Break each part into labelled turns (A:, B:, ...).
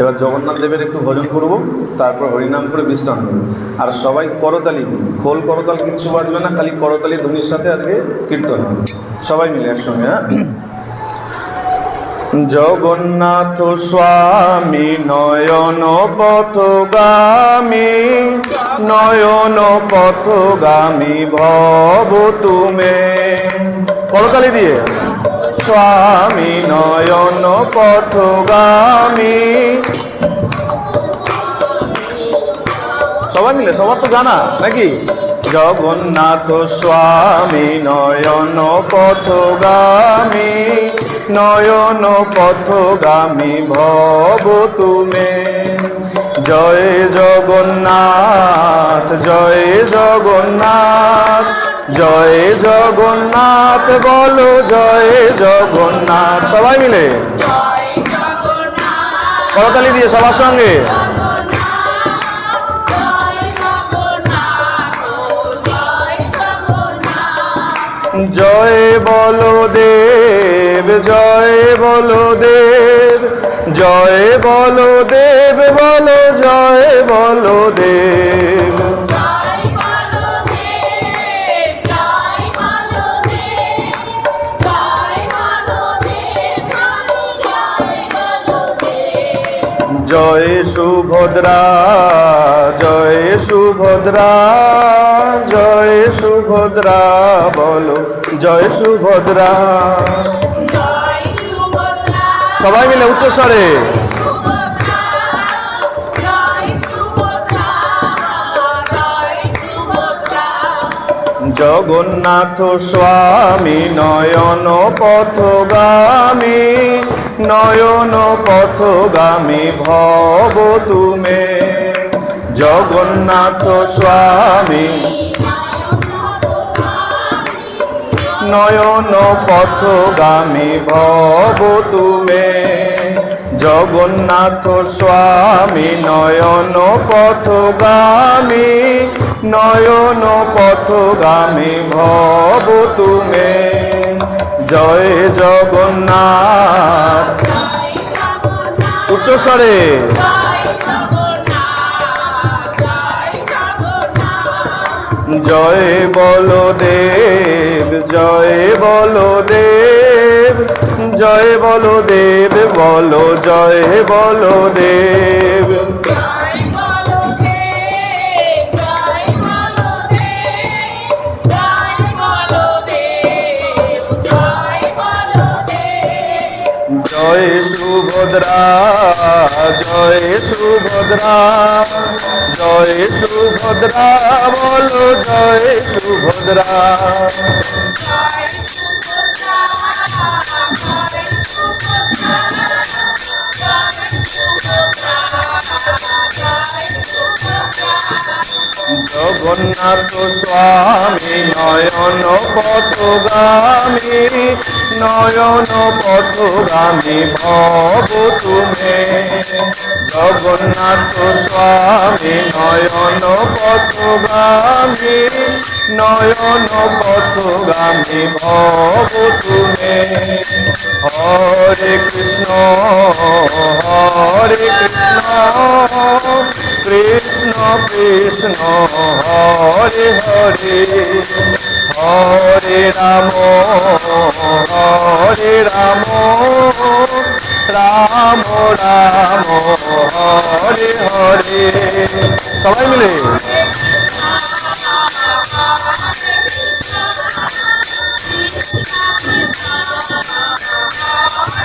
A: এবার জগন্নাথ দেবের একটু ভজন করব তারপর হরিনাম করে বিশ্রাম করবো আর সবাই করতালি খোল করতাল কিচ্ছু বাজবে না খালি করতালি ধ্বনির সাথে আজকে কীর্তন সবাই মিলে একসঙ্গে হ্যাঁ জগন্নাথ স্বামী নয়ন পথগামী নয়ন পথগামী ভব তুমে করতালি দিয়ে স্বামী নয়ন পথগামী সবাই মিলে সবার তো জানা নাকি জগন্নাথ স্বামী নয়ন পথগামী নয়ন পথগামী ভব তুমি জয় জগন্নাথ জয় জগন্নাথ জয় জগন্নাথ বলো জয় জগন্নাথ সবাই মিলে করতালি দিয়ে সবার সঙ্গে জয় বলো দেব জয় বলো দেব জয় বলো দেব বলো জয় বলো দেব জয় সুভদ্রা জয় সুভদ্রা জয় সুভদ্রা বলো জয় সুভদ্রা সবাই মিলে উচ্চস্বরে জগন্নাথ স্বামী নয়ন পথগামী নয়ন পথগামী ভব তুমে জগন্নাথ স্বামী নয়ন পথগামী ভব তুমে জগন্নাথ স্বামী নয়ন পথগামী নয়ন পথগামী ভব তুমে জয় জগন্নাথ উচ্চস্বরে জয় বলদেব জয় বলদেব জয় বলদেব বল জয় বলদেব জয় সুভদ্রা জয় সুভদ্রা জয় সুভদ্রা বলো জয় সুভদ্রা জগন্নাথ স্বামী নয়ন পথগামী নয়ন পথগামী ভব তুমি জগন্নাথ স্বামী নয়ন পথগামী নয়ন পথগামী ভব তুমি হরে কৃষ্ণ হরে কৃষ্ণ কৃষ্ণ কৃষ্ণ হরে হরে হরে রাম হরে রাম রাম রাম হরে হরে সবাই মিলে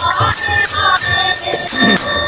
A: Thank you.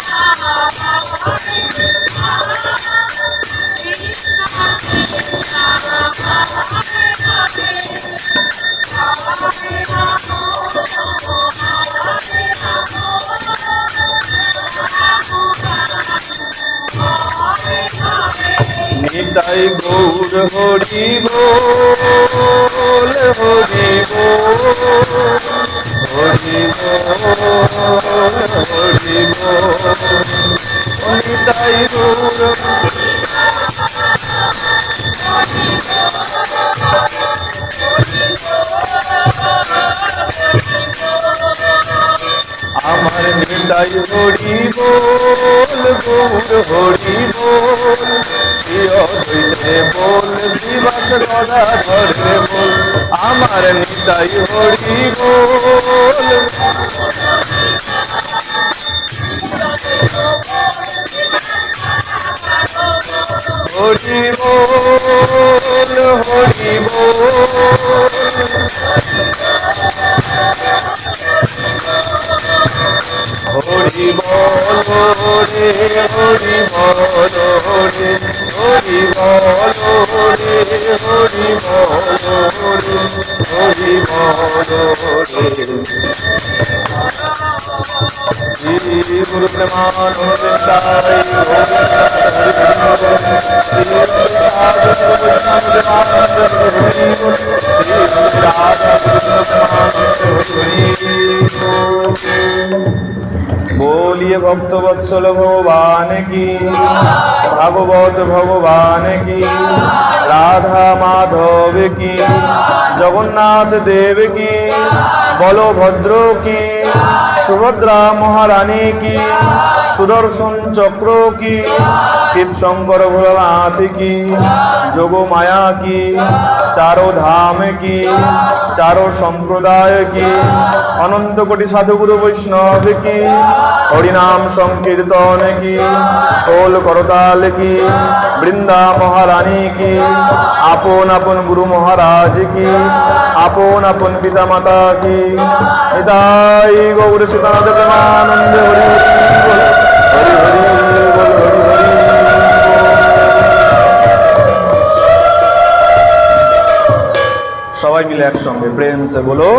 A: Thank you. Nitai Gour Hari বল হরি বল হরি বল হরি বল গৌর আমার নিতাই হরি বল গৌর হরি বল প্রিয়তে বল জীবন দাদা ধরে বল আমার নিতাই হরি বল হরি বল হরি বল Thank you. হরি বলো রে হরি বলো রে হরি বলো রে হরি বলো রে হরি বলো রে গুরু প্রমাণ Thank you. बोलिए भक्त वत्सल भगवान की भगवत भगवान की राधा माधव की जगन्नाथ देव की बलभद्र की সুভদ্রা মহারানী কি সুদর্শন চক্র কি শিব শঙ্কর ভোলানাথ কি যোগ মায়া কি চারো ধাম কি চারো সম্প্রদায় কি অনন্ত কোটি সাধুগুরু বৈষ্ণব কি হরিনাম সংকীর্তন কি কোল করতাল কি বৃন্দা মহারানী কি আপন আপন গুরু মহারাজ কি আপন আপন পিতা মাতা কি নিতাই তারা আনন্দে হরি সবাই মিলে একসঙ্গে প্রেম সে বলো